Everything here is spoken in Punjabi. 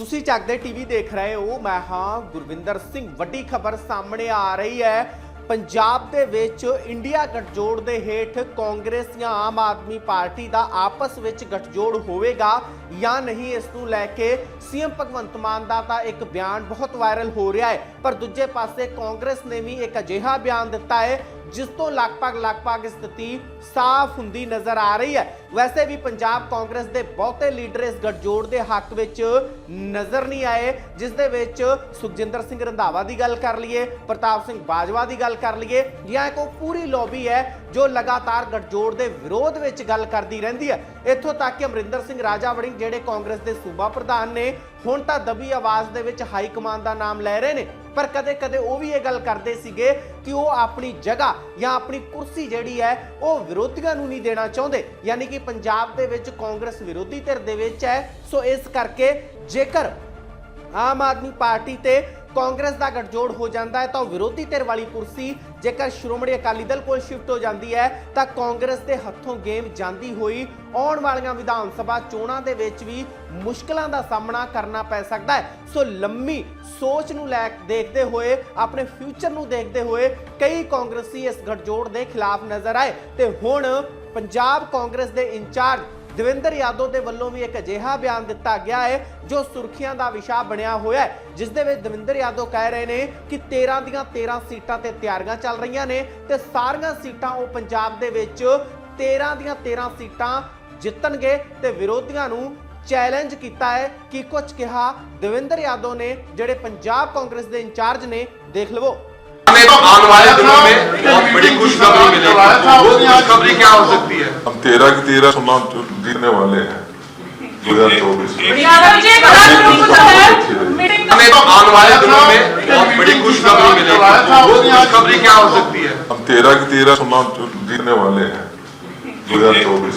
ਤੁਸੀਂ ਚੱਕਦੇ ਟੀਵੀ ਦੇਖ ਰਹੇ ਹੋ, ਮੈਂ ਹਾਂ ਗੁਰਵਿੰਦਰ ਸਿੰਘ। ਵੱਡੀ ਖਬਰ ਸਾਹਮਣੇ ਆ ਰਹੀ ਹੈ। ਪੰਜਾਬ ਦੇ ਵਿੱਚ ਇੰਡੀਆ ਗਠਜੋੜ ਦੇ ਹੇਠ ਕਾਂਗਰਸ ਜਾਂ ਆਮ ਆਦਮੀ ਪਾਰਟੀ ਦਾ ਆਪਸ ਵਿੱਚ ਗਠਜੋੜ ਹੋਵੇਗਾ ਜਾਂ ਨਹੀਂ, ਇਸ ਨੂੰ ਲੈ ਕੇ ਸੀਐਮ ਭਗਵੰਤ ਮਾਨ ਦਾ ਤਾਂ ਇੱਕ ਬਿਆਨ ਬਹੁਤ ਵਾਇਰਲ ਹੋ ਰਿਹਾ ਹੈ। ਪਰ ਦੂਜੇ ਪਾਸੇ ਕਾਂਗਰਸ ਨੇ ਵੀ ਇੱਕ ਅਜਿਹਾ ਬਿਆਨ ਦਿੱਤਾ ਹੈ ਜਿਸ ਤੋਂ ਲਗਭਗ ਲਗਭਗ ਸਥਿਤੀ ਸਾਫ਼ ਹੁੰਦੀ ਨਜ਼ਰ ਆ ਰਹੀ ਹੈ। ਵੈਸੇ ਵੀ ਪੰਜਾਬ ਕਾਂਗਰਸ ਦੇ ਬਹੁਤੇ ਲੀਡਰ ਇਸ ਗੱਠਜੋੜ ਦੇ ਹੱਕ ਵਿੱਚ ਨਜ਼ਰ ਨਹੀਂ ਆਏ, ਜਿਸ ਦੇ ਵਿੱਚ ਸੁਖਜਿੰਦਰ ਸਿੰਘ ਰੰਧਾਵਾ ਦੀ ਗੱਲ ਕਰ ਲਈਏ, ਪ੍ਰਤਾਪ ਸਿੰਘ ਬਾਜਵਾ ਦੀ ਗੱਲ ਕਰ ਲਈਏ, ਜਾਂ ਇੱਕ ਉਹ ਪੂਰੀ ਲੌਬੀ ਹੈ ਜੋ ਲਗਾਤਾਰ ਗੱਠਜੋੜ ਦੇ ਵਿਰੋਧ ਵਿੱਚ ਗੱਲ ਕਰਦੀ ਰਹਿੰਦੀ ਹੈ। ਇੱਥੋਂ ਤੱਕ ਕਿ ਅਮਰਿੰਦਰ ਸਿੰਘ ਰਾਜਾ ਵੜਿੰਗ, ਜਿਹੜੇ ਕਾਂਗਰਸ ਦੇ ਸੂਬਾ ਪ੍ਰਧਾਨ ਨੇ ਹੁਣ ਤਾਂ ਦਬੀ ਆਵਾਜ਼ ਦੇ ਵਿੱਚ ਹਾਈ ਕਮਾਂਡ ਦਾ ਨਾਮ ਲੈ ਰਹੇ ਨੇ, ਪਰ ਕਦੇ-ਕਦੇ ਉਹ ਵੀ ਇਹ ਗੱਲ ਕਰਦੇ ਸੀਗੇ ਕਿ ਉਹ ਆਪਣੀ ਜਗ੍ਹਾ ਜਾਂ ਆਪਣੀ ਕੁਰਸੀ ਜਿਹੜੀ ਹੈ, ਉਹ ਵਿਰੋਧੀਆਂ ਨੂੰ ਨਹੀਂ ਦੇਣਾ ਚਾਹੁੰਦੇ। ਯਾਨੀ ਕਿ ਪੰਜਾਬ ਦੇ ਵਿੱਚ ਕਾਂਗਰਸ ਵਿਰੋਧੀ ਧਿਰ ਦੇ ਵਿੱਚ ਹੈ। ਸੋ ਇਸ ਕਰਕੇ ਜੇਕਰ ਆਮ ਆਦਮੀ ਪਾਰਟੀ ਤੇ ਕਾਂਗਰਸ ਦਾ ਗੱਠਜੋੜ ਹੋ ਜਾਂਦਾ ਹੈ, ਤਾਂ ਉਹ ਵਿਰੋਧੀ ਧਿਰ ਵਾਲੀ ਕੁਰਸੀ ਜੇਕਰ ਸ਼੍ਰੋਮਣੀ ਅਕਾਲੀ ਦਲ ਕੋਲ ਸ਼ਿਫਟ ਹੋ ਜਾਂਦੀ ਹੈ, ਤਾਂ ਕਾਂਗਰਸ ਦੇ ਹੱਥੋਂ ਗੇਮ ਜਾਂਦੀ ਹੋਈ ਆਉਣ ਵਾਲੀਆਂ ਵਿਧਾਨ ਸਭਾ ਚੋਣਾਂ ਦੇ ਵਿੱਚ ਵੀ ਮੁਸ਼ਕਲਾਂ ਦਾ ਸਾਹਮਣਾ ਕਰਨਾ ਪੈ ਸਕਦਾ ਹੈ। ਸੋ ਲੰਮੀ ਸੋਚ ਨੂੰ ਲੈ ਦੇਖਦੇ ਹੋਏ, ਆਪਣੇ ਫਿਊਚਰ ਨੂੰ ਦੇਖਦੇ ਹੋਏ ਕਈ ਕਾਂਗਰਸੀ ਇਸ ਗੱਠਜੋੜ ਦੇ ਖਿਲਾਫ ਨਜ਼ਰ ਆਏ। ਤੇ ਹੁਣ ਪੰਜਾਬ ਕਾਂਗਰਸ ਦੇ ਇੰਚਾਰਜ ਦਵਿੰਦਰ ਯਾਦਵ ਦੇ ਵੱਲੋਂ ਵੀ ਇੱਕ ਅਜਿਹਾ ਬਿਆਨ ਦਿੱਤਾ ਗਿਆ ਹੈ ਜੋ ਸੁਰਖੀਆਂ ਦਾ ਵਿਸ਼ਾ ਬਣਿਆ ਹੋਇਆ ਹੈ ਜਿਸ ਦੇ ਵਿੱਚ ਦਵਿੰਦਰ ਯਾਦਵ ਕਹਿ ਰਹੇ ਨੇ ਕਿ 13 ਦੀਆਂ 13 ਸੀਟਾਂ ਤੇ ਤਿਆਰੀਆਂ ਚੱਲ ਰਹੀਆਂ ਨੇ ਤੇ ਸਾਰੀਆਂ ਸੀਟਾਂ ਉਹ ਪੰਜਾਬ ਦੇ ਵਿੱਚ 13 ਦੀਆਂ 13 ਸੀਟਾਂ ਜਿੱਤਣਗੇ ਤੇ ਵਿਰੋਧੀਆਂ ਨੂੰ ਚੈਲੰਜ ਕੀਤਾ ਹੈ ਕਿ ਕੁਝ ਕਿਹਾ ਦਵਿੰਦਰ ਯਾਦਵ ਨੇ ਜਿਹੜੇ ਪੰਜਾਬ ਕਾਂਗਰਸ ਦੇ ਇੰਚਾਰਜ ਨੇ ਦੇਖ ਲਵੋ हमें तो आने वाले दिनों में बहुत बड़ी खुशखबरी मिलेगी वो क्या हो सकती है? हम तेरह की तेरह चुनाव जीतने वाले हैं। दो हज़ार चौबीस हमें तो आने वाले दिनों में बहुत बड़ी खुशखबरी मिलेगी। खुशखबरी क्या हो सकती है? हम तेरह की तेरह चुनाव जीतने वाले हैं। दो हज़ार चौबीस